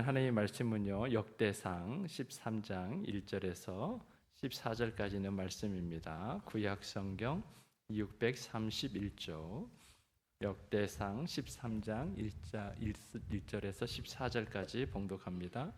있는 하나님의 말씀은요. 역대상 13장 1절에서 14절까지는 말씀입니다. 구약 성경 631조 역대상 13장 1자 1절에서 14절까지 봉독합니다.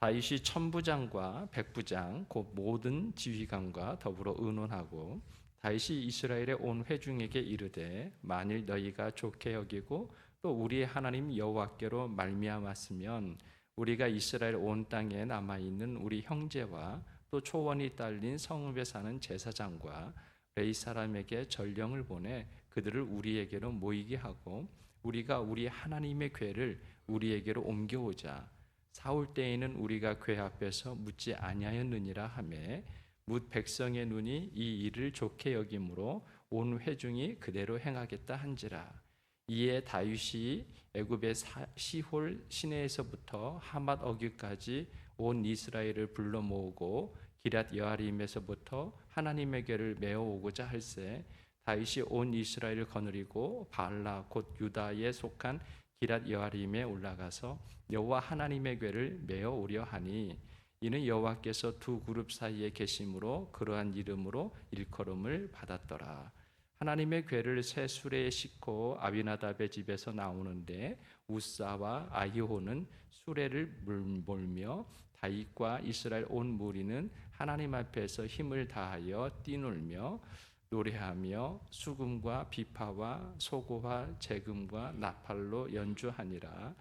다윗이 천부장과 백부장 곧 모든 지휘관과 더불어 의논하고 다윗이 이스라엘의 온 회중에게 이르되 만일 너희가 좋게 여기고 또 우리의 하나님 여호와께로 말미암았으면 우리가 이스라엘 온 땅에 남아 있는 우리 형제와 또 초원이 딸린 성읍에 사는 제사장과 레이 사람에게 전령을 보내 그들을 우리에게로 모이게 하고 우리가 우리 하나님의 궤를 우리에게로 옮겨오자 사울 때에는 우리가 궤 앞에서 묻지 아니하였느니라 하매 묻 백성의 눈이 이 일을 좋게 여김으로 온 회중이 그대로 행하겠다 한지라 이에 다윗이 애굽의 시홀 시내에서부터 하맛 어귀까지 온 이스라엘을 불러 모으고 기랏 여아림에서부터 하나님의 궤를 메어 오고자 할세 다윗이 온 이스라엘을 거느리고 발라 곧 유다에 속한 기랏 여아림에 올라가서 여호와 하나님의 궤를 메어 오려 하니 이는 여호와께서 두 그룹 사이에 계심으로 그러한 이름으로 일컬음을 받았더라. 하나님의 궤를 새 수레에 싣고 아비나답의 집에서 나오는데 우사와 아히호는 수레를 몰며 다윗과 이스라엘 온 무리는 하나님 앞에서 힘을 다하여 뛰놀며 노래하며 수금과 비파와 소고와 재금과 나팔로 연주하니라.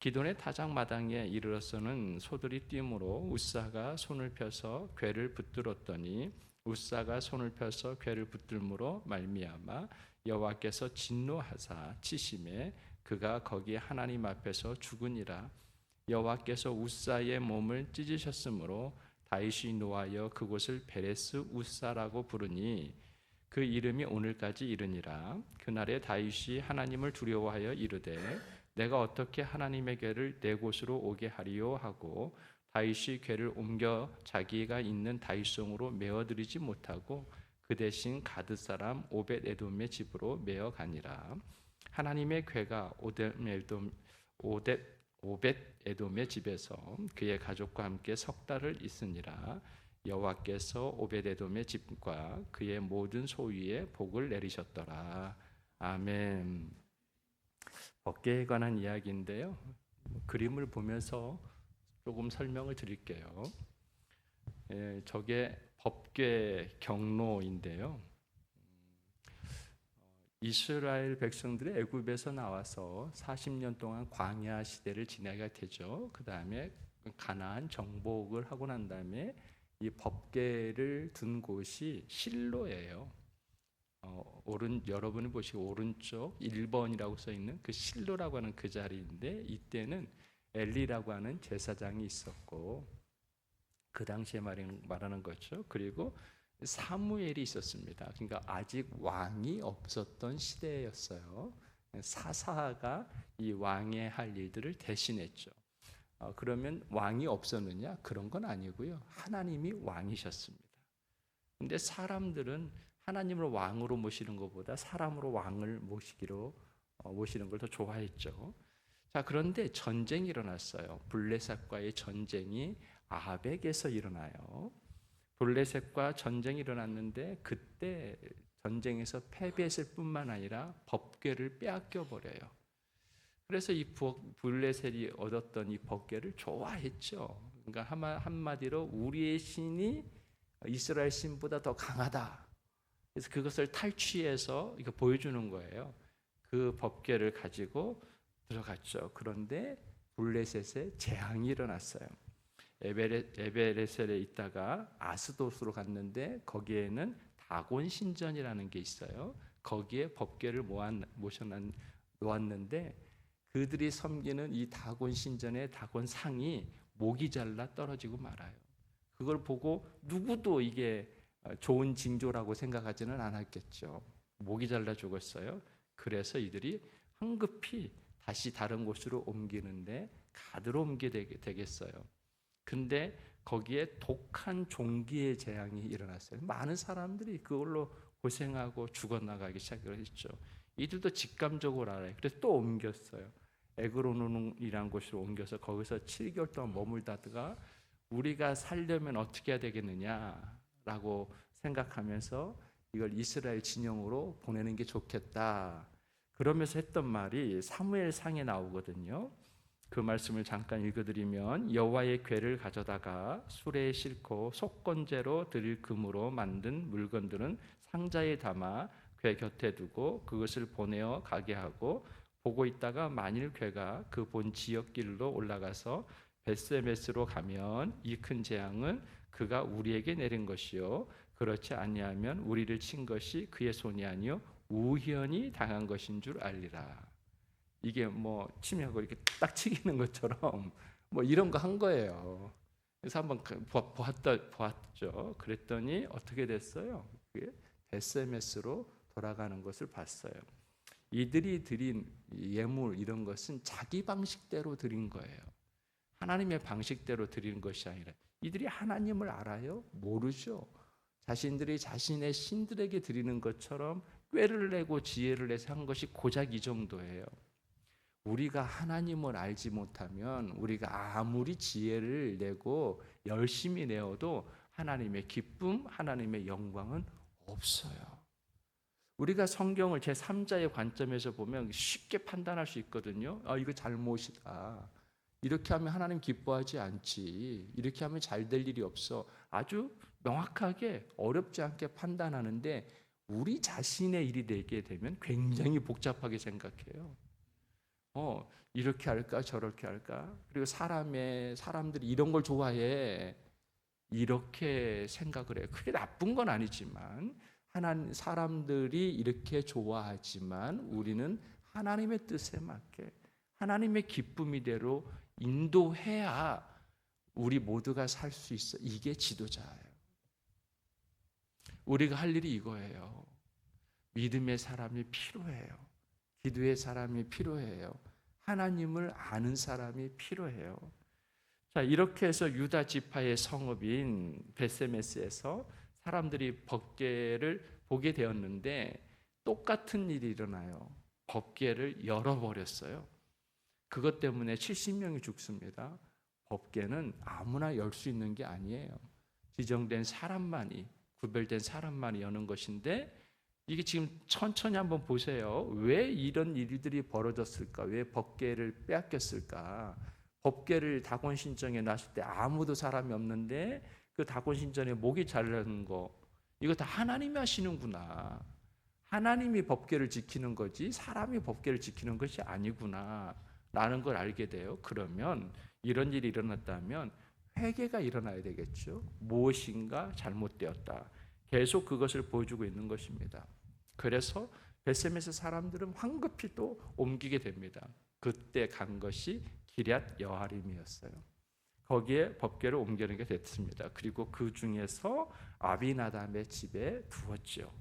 기돈의 타작 마당에 이르러서는 소들이 뛰므로 우사가 손을 펴서 궤를 붙들었더니 우사가 손을 펴서 궤를 붙들므로 말미암아 여호와께서 진노하사 치심에 그가 거기 하나님 앞에서 죽으니라. 여호와께서 우사의 몸을 찢으셨으므로 다윗이 노하여 그곳을 베레스 우사라고 부르니 그 이름이 오늘까지 이르니라. 그날에 다윗이 하나님을 두려워하여 이르되 내가 어떻게 하나님의 궤를 내 곳으로 오게 하리요 하고 다윗이 궤를 옮겨 자기가 있는 다윗성으로 메어들이지 못하고 그 대신 가드 사람 오벳 에돔의 집으로 메어 가니라 하나님의 궤가 오벳 에돔 오벳 오벳 에돔의 집에서 그의 가족과 함께 석 달을 있으니라 여호와께서 오벳 에돔의 집과 그의 모든 소유에 복을 내리셨더라 아멘. 법계에 관한 이야기인데요. 그림을 보면서 조금 설명을 드릴게요. 예, 저게 법궤 경로인데요. 이스라엘 백성들이 애굽에서 나와서 40년 동안 광야 시대를 지내게 되죠. 그 다음에 가나안 정복을 하고 난 다음에 이 법궤를 둔 곳이 실로예요. 어, 오른 여러분이 보시고 오른쪽 1번이라고 써 있는 그 실로라고 하는 그 자리인데 이때는 엘리라고 하는 제사장이 있었고 그 당시에 말하는 거죠. 그리고 사무엘이 있었습니다. 그러니까 아직 왕이 없었던 시대였어요. 사사가 이 왕의 할 일들을 대신했죠. 어, 그러면 왕이 없었느냐? 그런 건 아니고요. 하나님이 왕이셨습니다. 근데 사람들은 하나님을 왕으로 모시는 것보다 사람으로 왕을 모시기로 어, 모시는 걸 더 좋아했죠. 자, 그런데 전쟁이 일어났어요. 블레셋과의 전쟁이 아벡에서 일어나요. 블레셋과 전쟁이 일어났는데 그때 전쟁에서 패배했을 뿐만 아니라 법궤를 빼앗겨 버려요. 그래서 이 블레셋이 얻었던 이 법궤를 좋아했죠. 그러니까 한마디로 우리의 신이 이스라엘 신보다 더 강하다. 그래서 그것을 탈취해서 이거 보여주는 거예요. 그 법궤를 가지고 들어갔죠. 그런데 블레셋에 재앙이 일어났어요. 에베레, 에베레 셀에 있다가 아스도스로 갔는데 거기에는 다곤 신전이라는 게 있어요. 거기에 법궤를 모아 모셔놨 놓았는데 그들이 섬기는 이 다곤 신전의 다곤 상이 목이 잘라 떨어지고 말아요. 그걸 보고 누구도 이게 좋은 징조라고 생각하지는 않았겠죠. 목이 잘라 죽었어요. 그래서 이들이 황급히 다시 다른 곳으로 옮기는데 가드로 옮기게 되겠어요. 근데 거기에 독한 종기의 재앙이 일어났어요. 많은 사람들이 그걸로 고생하고 죽어나가기 시작했죠. 이들도 직감적으로 알아요. 그래서 또 옮겼어요. 에그로논이라는 곳으로 옮겨서 거기서 7개월 동안 머물다가 우리가 살려면 어떻게 해야 되겠느냐라고 생각하면서 이걸 이스라엘 진영으로 보내는 게 좋겠다. 그러면서 했던 말이 사무엘 상에 나오거든요. 그 말씀을 잠깐 읽어드리면 여호와의 궤를 가져다가 수레에 싣고 속건제로 드릴 금으로 만든 물건들은 상자에 담아 궤 곁에 두고 그것을 보내어 가게 하고 보고 있다가 만일 궤가 그 본 지역길로 올라가서 베스메스로 가면 이 큰 재앙은 그가 우리에게 내린 것이요 그렇지 아니하면 우리를 친 것이 그의 손이 아니요 우연히 당한 것인 줄 알리라. 이게 뭐 침하고 이렇게 딱 치기는 것처럼 뭐 이런 거 한 거예요. 그래서 한번 그 보- 보았다 보았죠. 그랬더니 어떻게 됐어요? 그게 SMS로 돌아가는 것을 봤어요. 이들이 드린 예물 이런 것은 자기 방식대로 드린 거예요. 하나님의 방식대로 드리는 것이 아니라 이들이 하나님을 알아요? 모르죠. 자신들이 자신의 신들에게 드리는 것처럼 꾀를 내고 지혜를 내서 한 것이 고작 이 정도예요. 우리가 하나님을 알지 못하면 우리가 아무리 지혜를 내고 열심히 내어도 하나님의 기쁨, 하나님의 영광은 없어요. 우리가 성경을 제 3자의 관점에서 보면 쉽게 판단할 수 있거든요. 아, 이거 잘못이다. 이렇게 하면 하나님 기뻐하지 않지. 이렇게 하면 잘 될 일이 없어. 아주 명확하게 어렵지 않게 판단하는데 우리 자신의 일이 되게 되면 굉장히 복잡하게 생각해요. 어, 이렇게 할까 저렇게 할까? 그리고 사람의 사람들이 이런 걸 좋아해. 이렇게 생각을 해요. 그게 나쁜 건 아니지만 하나님 사람들이 이렇게 좋아하지만 우리는 하나님의 뜻에 맞게 하나님의 기쁨이대로 인도해야 우리 모두가 살 수 있어. 이게 지도자예요. 우리가 할 일이 이거예요. 믿음의 사람이 필요해요. 기도의 사람이 필요해요. 하나님을 아는 사람이 필요해요. 자, 이렇게 해서 유다 지파의 성읍인 베세메스에서 사람들이 법궤를 보게 되었는데 똑같은 일이 일어나요. 법궤를 열어버렸어요. 그것 때문에 70명이 죽습니다. 법궤는 아무나 열 수 있는 게 아니에요. 지정된 사람만이 구별된 사람만이 여는 것인데 이게 지금 천천히 한번 보세요. 왜 이런 일들이 벌어졌을까? 왜 법궤를 빼앗겼을까? 법궤를 다곤 신정에 놨을 때 아무도 사람이 없는데 그 다곤 신전에 목이 자르는 거 이거 다 하나님이 하시는구나. 하나님이 법궤를 지키는 거지 사람이 법궤를 지키는 것이 아니구나. 라는 걸 알게 돼요. 그러면 이런 일이 일어났다면 회개가 일어나야 되겠죠. 무엇인가 잘못되었다. 계속 그것을 보여주고 있는 것입니다. 그래서 베세메스 사람들은 황급히 또 옮기게 됩니다. 그때 간 것이 기럇 여아림이었어요. 거기에 법궤를 옮기는 게 됐습니다. 그리고 그 중에서 아비나담의 집에 두었죠.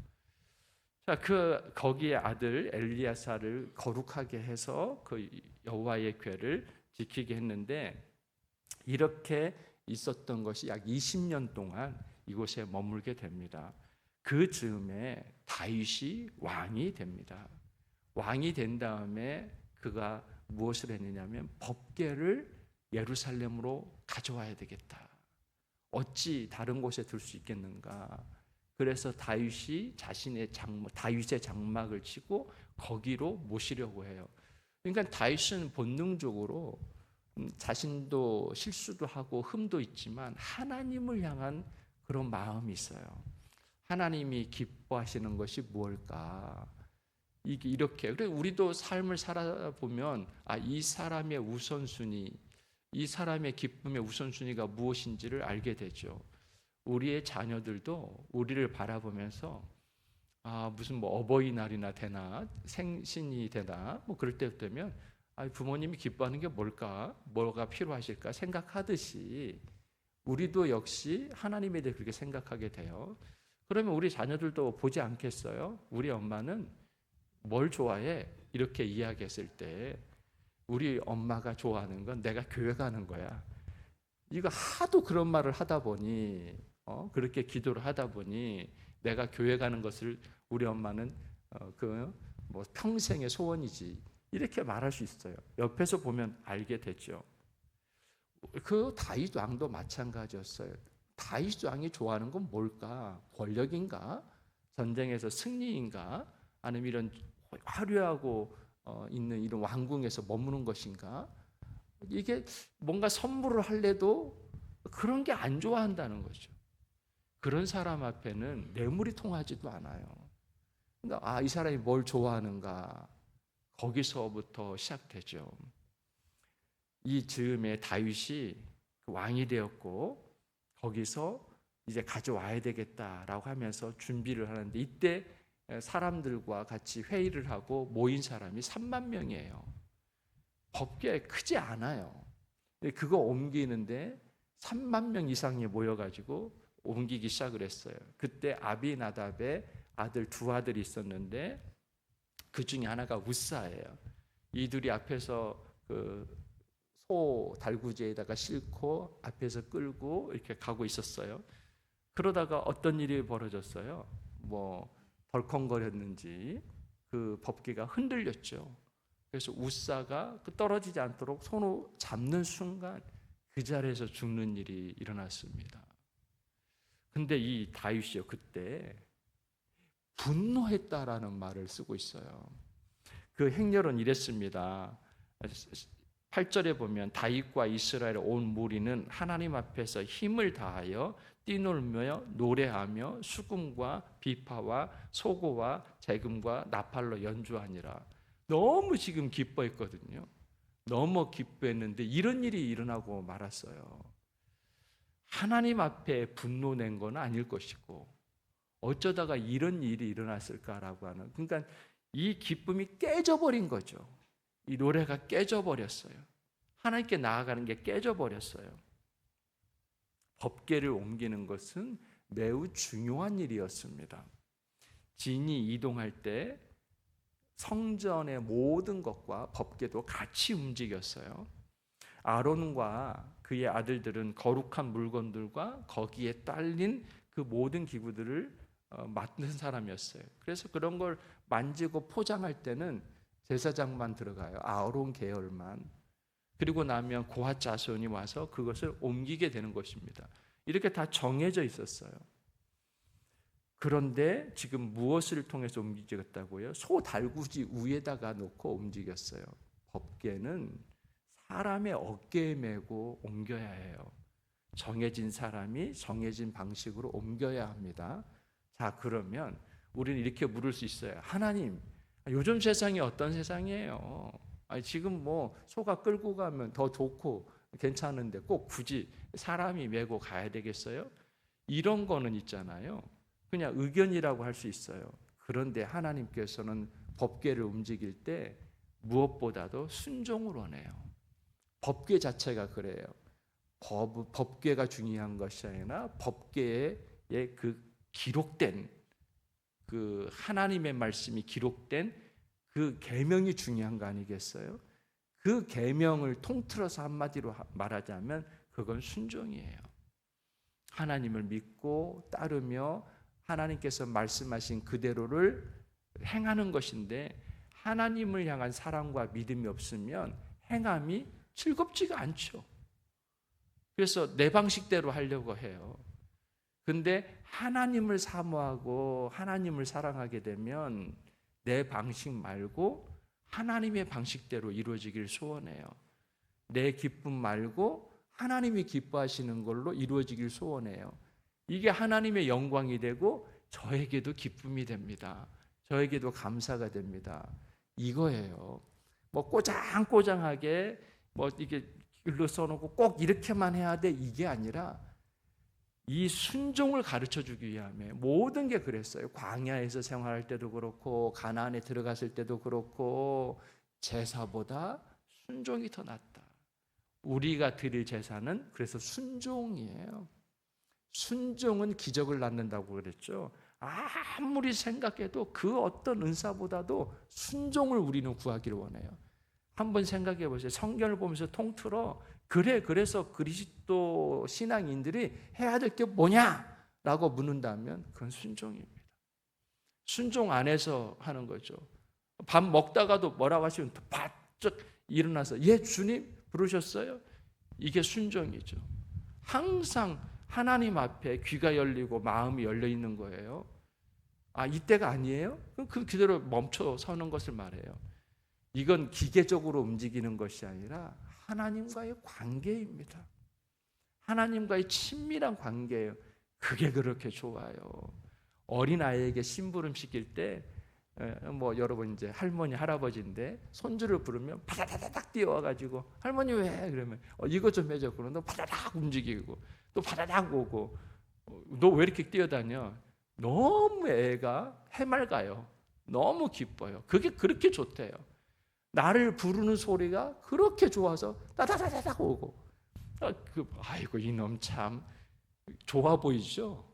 자, 그 거기에 아들 엘리야사를 거룩하게 해서 그 여호와의 궤를 지키게 했는데 이렇게 있었던 것이 약 20년 동안 이곳에 머물게 됩니다. 그 즈음에 다윗이 왕이 됩니다. 왕이 된 다음에 그가 무엇을 했느냐면 법궤를 예루살렘으로 가져와야 되겠다. 어찌 다른 곳에 둘 수 있겠는가? 그래서 다윗이 자신의 장막, 다윗의 장막을 치고 거기로 모시려고 해요. 그러니까 다윗은 본능적으로 음, 자신도 실수도 하고 흠도 있지만 하나님을 향한 그런 마음이 있어요. 하나님이 기뻐하시는 것이 무엇일까? 이렇게 그래 우리도 삶을 살아보면 아 이 사람의 우선순위, 이 사람의 기쁨의 우선순위가 무엇인지를 알게 되죠. 우리의 자녀들도 우리를 바라보면서 아 무슨 뭐 어버이날이나 되나 생신이 되나 뭐 그럴 때 되면 아 부모님이 기뻐하는 게 뭘까 뭐가 필요하실까 생각하듯이 우리도 역시 하나님에 대해 그렇게 생각하게 돼요. 그러면 우리 자녀들도 보지 않겠어요? 우리 엄마는 뭘 좋아해? 이렇게 이야기했을 때 우리 엄마가 좋아하는 건 내가 교회 가는 거야. 이거 하도 그런 말을 하다 보니 어, 그렇게 기도를 하다 보니 내가 교회 가는 것을 우리 엄마는 어, 그뭐 평생의 소원이지 이렇게 말할 수 있어요. 옆에서 보면 알게 되죠. 그 다윗 왕도 마찬가지였어요. 다윗 왕이 좋아하는 건 뭘까? 권력인가? 전쟁에서 승리인가? 아니면 이런 화려하고 어, 있는 이런 왕궁에서 머무는 것인가? 이게 뭔가 선물을 할래도 그런 게 안 좋아한다는 거죠. 그런 사람 앞에는 뇌물이 통하지도 않아요. 그러니까 아, 이 사람이 뭘 좋아하는가? 거기서부터 시작되죠. 이 즈음에 다윗이 그 왕이 되었고 거기서 이제 가져와야 되겠다라고 하면서 준비를 하는데 이때 사람들과 같이 회의를 하고 모인 사람이 3만 명이에요. 법계 크지 않아요. 그거 옮기는데 3만 명 이상이 모여가지고 옮기기 시작을 했어요. 그때 아비나답의 아들 두 아들이 있었는데 그 중에 하나가 우사예요. 이들이 앞에서 그 소 달구지에다가 싣고 앞에서 끌고 이렇게 가고 있었어요. 그러다가 어떤 일이 벌어졌어요. 뭐 덜컹거렸는지 그 법계가 흔들렸죠. 그래서 우사가 그 떨어지지 않도록 손으로 잡는 순간 그 자리에서 죽는 일이 일어났습니다. 근데 이 다윗이요 그때 분노했다라는 말을 쓰고 있어요. 그 행렬은 이랬습니다. 8절에 보면 다윗과 이스라엘 온 무리는 하나님 앞에서 힘을 다하여 뛰놀며 노래하며 수금과 비파와 소고와 재금과 나팔로 연주하니라. 너무 지금 기뻐했거든요. 너무 기뻐했는데 이런 일이 일어나고 말았어요. 하나님 앞에 분노 낸 건 아닐 것이고 어쩌다가 이런 일이 일어났을까라고 하는 그러니까 이 기쁨이 깨져버린 거죠. 이 노래가 깨져버렸어요. 하나님께 나아가는 게 깨져버렸어요. 법계를 옮기는 것은 매우 중요한 일이었습니다. 진이 이동할 때 성전의 모든 것과 법계도 같이 움직였어요. 아론과 그의 아들들은 거룩한 물건들과 거기에 딸린 그 모든 기구들을 어, 맡는 사람이었어요. 그래서 그런 걸 만지고 포장할 때는 제사장만 들어가요. 아론 계열만. 그리고 나면 고핫 자손이 와서 그것을 옮기게 되는 것입니다. 이렇게 다 정해져 있었어요. 그런데 지금 무엇을 통해서 움직였다고요? 소 달구지 위에다가 놓고 움직였어요. 법계는 사람의 어깨에 메고 옮겨야 해요. 정해진 사람이 정해진 방식으로 옮겨야 합니다. 자, 그러면 우리는 이렇게 물을 수 있어요. 하나님, 요즘 세상이 어떤 세상이에요? 아니, 지금 뭐 소가 끌고 가면 더 좋고 괜찮은데 꼭 굳이 사람이 메고 가야 되겠어요? 이런 거는 있잖아요. 그냥 의견이라고 할 수 있어요. 그런데 하나님께서는 법계를 움직일 때 무엇보다도 순종을 원해요. 법계 자체가 그래요. 법, 법계가 중요한 것이 아니라 법계의 그 기록된 그 하나님의 말씀이 기록된 그 계명이 중요한 거 아니겠어요? 그 계명을 통틀어서 한마디로 말하자면 그건 순종이에요. 하나님을 믿고 따르며 하나님께서 말씀하신 그대로를 행하는 것인데 하나님을 향한 사랑과 믿음이 없으면 행함이 즐겁지가 않죠. 그래서 내 방식대로 하려고 해요. 근데 하나님을 사모하고 하나님을 사랑하게 되면 내 방식 말고 하나님의 방식대로 이루어지길 소원해요. 내 기쁨 말고 하나님이 기뻐하시는 걸로 이루어지길 소원해요. 이게 하나님의 영광이 되고 저에게도 기쁨이 됩니다. 저에게도 감사가 됩니다. 이거예요. 뭐 꼬장꼬장하게 뭐 이게 글로 써놓고 꼭 이렇게만 해야 돼 이게 아니라 이 순종을 가르쳐 주기 위함에 모든 게 그랬어요. 광야에서 생활할 때도 그렇고 가나안에 들어갔을 때도 그렇고 제사보다 순종이 더 낫다. 우리가 드릴 제사는 그래서 순종이에요. 순종은 기적을 낳는다고 그랬죠. 아무리 생각해도 그 어떤 은사보다도 순종을 우리는 구하기를 원해요. 한번 생각해 보세요. 성경을 보면서 통틀어 그래 그래서 그리스도 신앙인들이 해야 될 게 뭐냐라고 묻는다면 그건 순종입니다. 순종 안에서 하는 거죠. 밥 먹다가도 뭐라고 하시면 또 바짝 일어나서 예 주님 부르셨어요. 이게 순종이죠. 항상 하나님 앞에 귀가 열리고 마음이 열려 있는 거예요. 아 이때가 아니에요? 그 그대로 멈춰 서는 것을 말해요. 이건 기계적으로 움직이는 것이 아니라 하나님과의 관계입니다. 하나님과의 친밀한 관계예요. 그게 그렇게 좋아요. 어린 아이에게 심부름 시킬 때, 뭐 여러분 이제 할머니 할아버지인데 손주를 부르면 바다다닥 뛰어와가지고 할머니 왜 그러면 어, 이거 좀 해줘 그러면 바다닥 움직이고 또 바다닥 오고 어, 너왜 이렇게 뛰어다녀? 너무 애가 해맑아요. 너무 기뻐요. 그게 그렇게 좋대요. 나를 부르는 소리가 그렇게 좋아서 따다다다닥 오고 아, 그, 아이고 이놈 참 좋아 보이죠?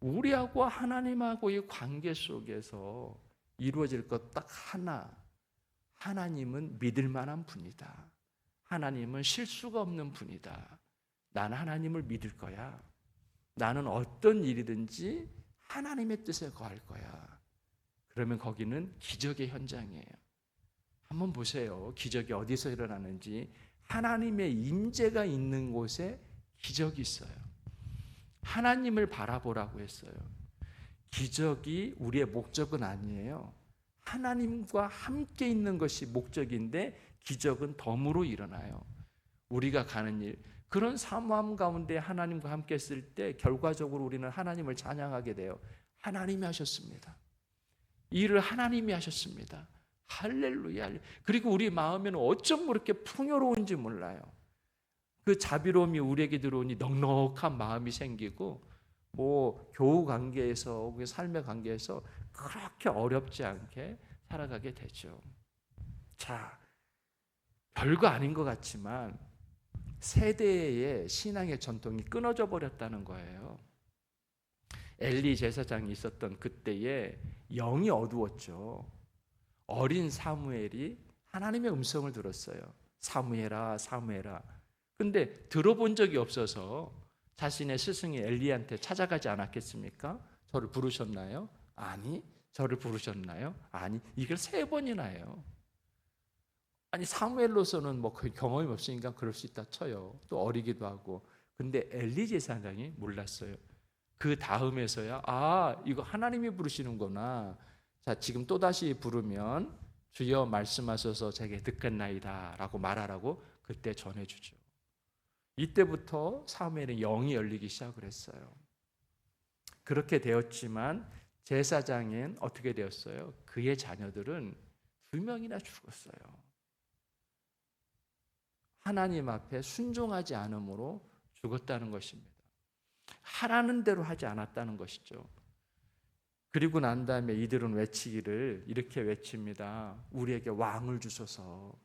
우리하고 하나님하고의 관계 속에서 이루어질 것 딱 하나. 하나님은 믿을 만한 분이다. 하나님은 실수가 없는 분이다. 나는 하나님을 믿을 거야. 나는 어떤 일이든지 하나님의 뜻에 거할 거야. 그러면 거기는 기적의 현장이에요. 한번 보세요. 기적이 어디서 일어나는지 하나님의 임재가 있는 곳에 기적이 있어요. 하나님을 바라보라고 했어요. 기적이 우리의 목적은 아니에요. 하나님과 함께 있는 것이 목적인데 기적은 덤으로 일어나요. 우리가 가는 일 그런 사모함 가운데 하나님과 함께 있을 때 결과적으로 우리는 하나님을 찬양하게 돼요. 하나님이 하셨습니다. 이 일을 하나님이 하셨습니다. 할렐루야. 그리고 우리 마음에는 어쩜 그렇게 풍요로운지 몰라요. 그 자비로움이 우리에게 들어오니 넉넉한 마음이 생기고 뭐 교우 관계에서 삶의 관계에서 그렇게 어렵지 않게 살아가게 되죠. 자, 별거 아닌 것 같지만 세대의 신앙의 전통이 끊어져 버렸다는 거예요. 엘리 제사장이 있었던 그때에 영이 어두웠죠. 어린 사무엘이 하나님의 음성을 들었어요. 사무엘아, 사무엘아. 근데 들어본 적이 없어서 자신의 스승이 엘리한테 찾아가지 않았겠습니까? 저를 부르셨나요? 아니. 저를 부르셨나요? 아니. 이걸 세 번이나 해요. 아니 사무엘로서는 뭐그 경험이 없으니까 그럴 수 있다 쳐요. 또 어리기도 하고. 근데 엘리 제사장이 몰랐어요. 그 다음에서야 아 이거 하나님이 부르시는구나. 자 지금 또 다시 부르면 주여 말씀하셔서 제게 듣겠나이다 라고 말하라고 그때 전해주죠. 이때부터 사무엘의 영이 열리기 시작을 했어요. 그렇게 되었지만 제사장엔 어떻게 되었어요? 그의 자녀들은 두 명이나 죽었어요. 하나님 앞에 순종하지 않으므로 죽었다는 것입니다. 하라는 대로 하지 않았다는 것이죠. 그리고 난 다음에 이들은 외치기를 이렇게 외칩니다. 우리에게 왕을 주소서.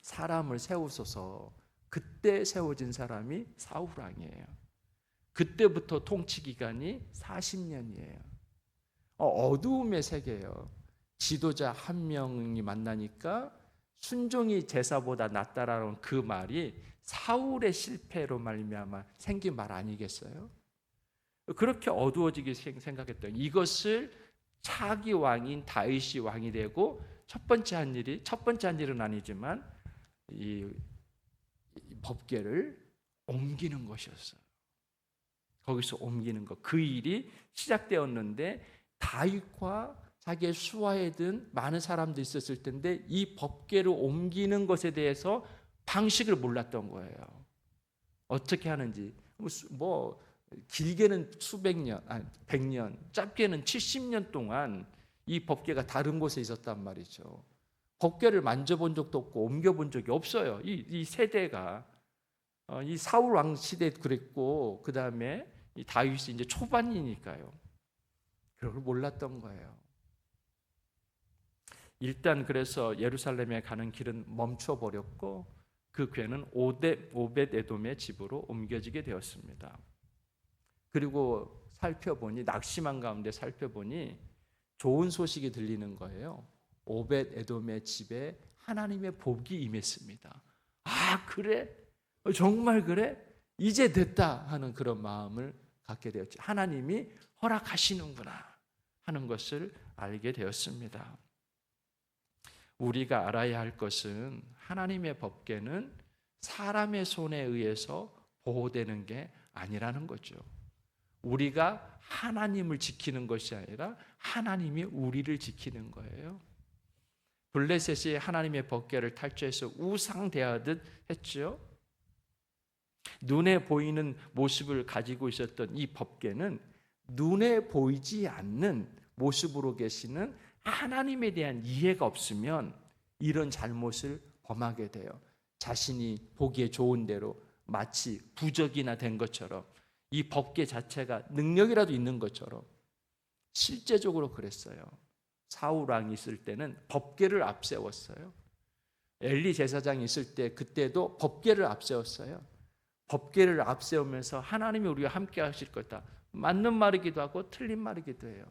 사람을 세우소서. 그때 세워진 사람이 사울 왕이에요. 그때부터 통치 기간이 40년이에요. 어두움의 세계예요. 지도자 한 명이 만나니까 순종이 제사보다 낫다라는 그 말이 사울의 실패로 말미암아 생긴 말 아니겠어요? 그렇게 어두워지게 생각했던 이것을 차기 왕인 다윗이 왕이 되고 첫 번째 한 일이 첫 번째 한 일은 아니지만 이 법계를 옮기는 것이었어요. 거기서 옮기는 것. 그 일이 시작되었는데 다윗과 자기의 수하에 든 많은 사람들이 있었을 텐데 이 법계를 옮기는 것에 대해서 방식을 몰랐던 거예요. 어떻게 하는지 뭐 길게는 수백 년, 아니 백년, 짧게는 70년 동안 이 법계가 다른 곳에 있었단 말이죠. 법계를 만져본 적도 없고 옮겨본 적이 없어요. 이, 이 세대가 어, 이 사울 왕 시대 그랬고 그 다음에 이 다윗이 이제 초반이니까요. 그걸 몰랐던 거예요. 일단 그래서 예루살렘에 가는 길은 멈춰 버렸고 그 괴는 오데 오벳 에돔의 집으로 옮겨지게 되었습니다. 그리고 살펴보니 낙심한 가운데 살펴보니 좋은 소식이 들리는 거예요. 오벳 에돔의 집에 하나님의 복이 임했습니다. 아 그래? 정말 그래? 이제 됐다 하는 그런 마음을 갖게 되었지. 하나님이 허락하시는구나. 하는 것을 알게 되었습니다. 우리가 알아야 할 것은 하나님의 법계는 사람의 손에 의해서 보호되는 게 아니라는 거죠. 우리가 하나님을 지키는 것이 아니라 하나님이 우리를 지키는 거예요. 블레셋이 하나님의 법궤를 탈취해서 우상 대하듯 했죠. 눈에 보이는 모습을 가지고 있었던 이 법궤는 눈에 보이지 않는 모습으로 계시는 하나님에 대한 이해가 없으면 이런 잘못을 범하게 돼요. 자신이 보기에 좋은 대로 마치 부적이나 된 것처럼 이 법계 자체가 능력이라도 있는 것처럼 실제적으로 그랬어요. 사울 왕이 있을 때는 법계를 앞세웠어요. 엘리 제사장이 있을 때 그때도 법계를 앞세웠어요. 법계를 앞세우면서 하나님이 우리와 함께 하실 거다. 맞는 말이기도 하고 틀린 말이기도 해요.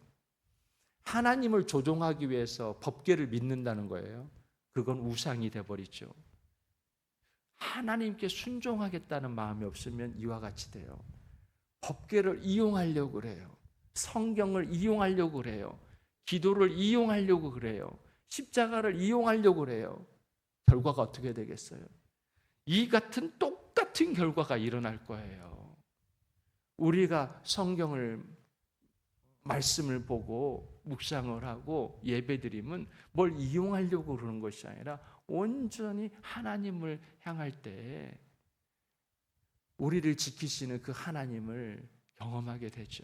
하나님을 조종하기 위해서 법계를 믿는다는 거예요. 그건 우상이 돼 버리죠. 하나님께 순종하겠다는 마음이 없으면 이와 같이 돼요. 법궤를 이용하려고 그래요. 성경을 이용하려고 그래요. 기도를 이용하려고 그래요. 십자가를 이용하려고 그래요. 결과가 어떻게 되겠어요? 이 같은 똑같은 결과가 일어날 거예요. 우리가 성경을 말씀을 보고 묵상을 하고 예배드림은 뭘 이용하려고 그러는 것이 아니라 온전히 하나님을 향할 때 우리를 지키시는 그 하나님을 경험하게 되죠.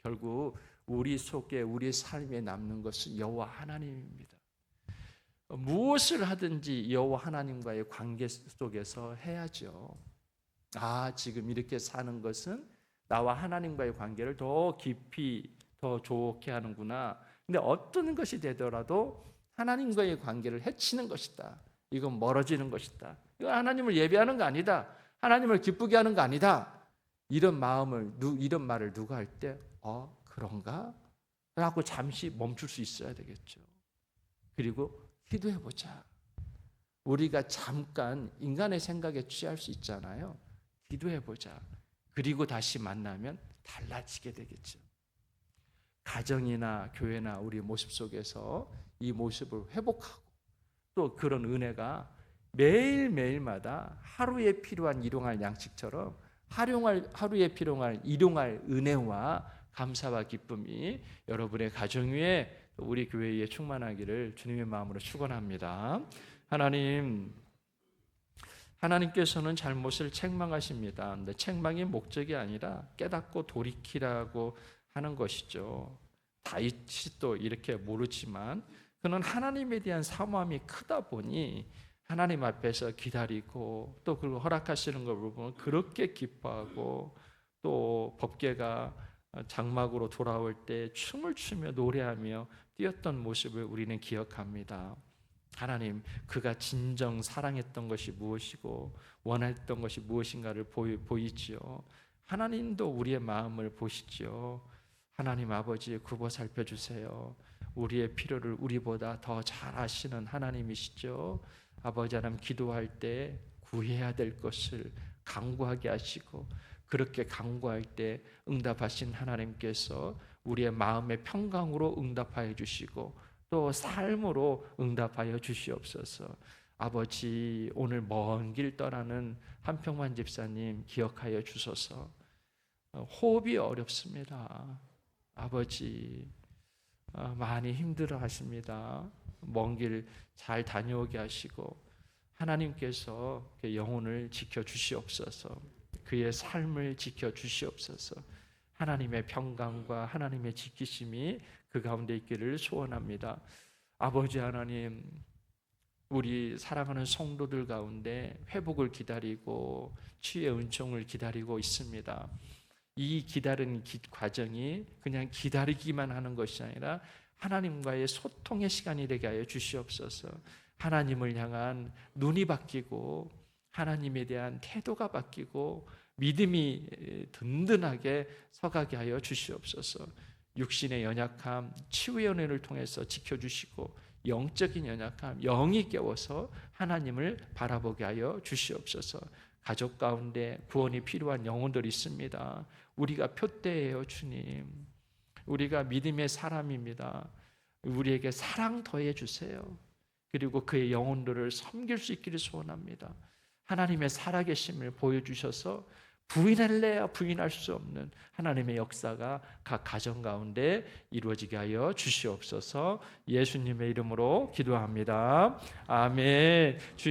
결국 우리 속에 우리 삶에 남는 것은 여호와 하나님입니다. 무엇을 하든지 여호와 하나님과의 관계 속에서 해야죠. 아, 지금 이렇게 사는 것은 나와 하나님과의 관계를 더 깊이 더 좋게 하는구나. 근데 어떤 것이 되더라도 하나님과의 관계를 해치는 것이다. 이건 멀어지는 것이다. 이건 하나님을 예배하는 거 아니다. 하나님을 기쁘게 하는 거 아니다. 이런 마음을 이런 말을 누가 할 때, 어 그런가? 라고 잠시 멈출 수 있어야 되겠죠. 그리고 기도해 보자. 우리가 잠깐 인간의 생각에 취할 수 있잖아요. 기도해 보자. 그리고 다시 만나면 달라지게 되겠죠. 가정이나 교회나 우리 모습 속에서 이 모습을 회복하고 또 그런 은혜가 매일매일마다 하루에 필요한 일용할 양식처럼 활용할 하루에 필요한 일용할 은혜와 감사와 기쁨이 여러분의 가정 위에 우리 교회에 충만하기를 주님의 마음으로 축원합니다. 하나님 하나님께서는 잘못을 책망하십니다. 근데 책망이 목적이 아니라 깨닫고 돌이키라고 하는 것이죠. 다윗이 또 이렇게 모르지만 그는 하나님에 대한 사모함이 크다 보니 하나님 앞에서 기다리고 또 그걸 허락하시는 걸 보면 그렇게 기뻐하고 또 법계가 장막으로 돌아올 때 춤을 추며 노래하며 뛰었던 모습을 우리는 기억합니다. 하나님, 그가 진정 사랑했던 것이 무엇이고 원했던 것이 무엇인가를 보이, 보이지요. 하나님도 우리의 마음을 보시지요. 하나님 아버지 굽어 살펴주세요. 우리의 필요를 우리보다 더 잘 아시는 하나님이시죠. 아버지 하나님 기도할 때 구해야 될 것을 강구하게 하시고 그렇게 강구할 때 응답하신 하나님께서 우리의 마음의 평강으로 응답하여 주시고 또 삶으로 응답하여 주시옵소서. 아버지 오늘 먼 길 떠나는 한평만 집사님 기억하여 주소서. 호흡이 어렵습니다. 아버지 어, 많이 힘들어 하십니다. 먼 길 잘 다녀오게 하시고 하나님께서 그 영혼을 지켜 주시옵소서. 그의 삶을 지켜 주시옵소서. 하나님의 평강과 하나님의 지키심이 그 가운데 있기를 소원합니다. 아버지 하나님, 우리 사랑하는 성도들 가운데 회복을 기다리고 치유의 은총을 기다리고 있습니다. 이 기다리는 기, 과정이 그냥 기다리기만 하는 것이 아니라 하나님과의 소통의 시간이 되게 하여 주시옵소서. 하나님을 향한 눈이 바뀌고 하나님에 대한 태도가 바뀌고 믿음이 든든하게 서가게 하여 주시옵소서. 육신의 연약함, 치유의 은혜를 통해서 지켜주시고 영적인 연약함, 영이 깨워서 하나님을 바라보게 하여 주시옵소서. 가족 가운데 구원이 필요한 영혼들이 있습니다. 우리가 표대예요, 주님. 우리가 믿음의 사람입니다. 우리에게 사랑 더해 주세요. 그리고 그의 영혼들을 섬길 수 있기를 소원합니다. 하나님의 살아계심을 보여주셔서 부인할래야 부인할 수 없는 하나님의 역사가 각 가정 가운데 이루어지게 하여 주시옵소서 예수님의 이름으로 기도합니다. 아멘. 주-